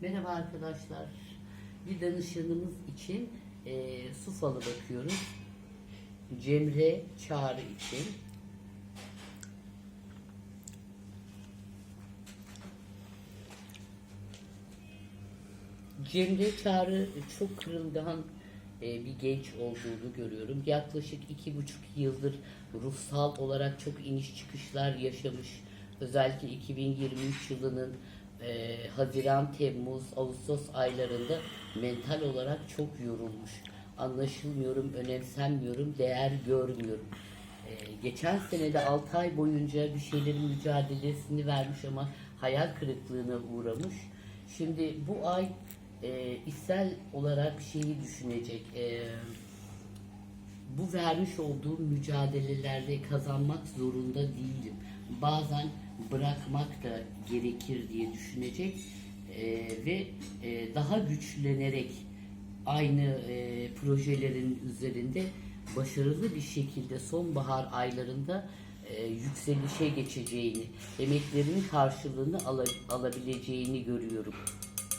Merhaba arkadaşlar. Bir danışanımız için e, su falı bakıyoruz. Cemre Çağrı için. Cemre Çağrı çok kırılgan e, bir genç olduğunu görüyorum. Yaklaşık iki buçuk yıldır ruhsal olarak çok iniş çıkışlar yaşamış. Özellikle 2023 yılının e, Haziran, Temmuz, Ağustos aylarında mental olarak çok yorulmuş. Anlaşılmıyorum, önemsenmiyorum, değer görmüyorum. E, geçen sene de 6 ay boyunca bir şeylerin mücadelesini vermiş ama hayal kırıklığına uğramış. Şimdi bu ay e, içsel olarak şeyi düşünecek. E, bu vermiş olduğum mücadelelerde kazanmak zorunda değilim. Bazen bırakmak da gerekir diye düşünecek e, ve e, daha güçlenerek aynı e, projelerin üzerinde başarılı bir şekilde sonbahar aylarında e, yükselişe geçeceğini, emeklerinin karşılığını ala- alabileceğini görüyorum.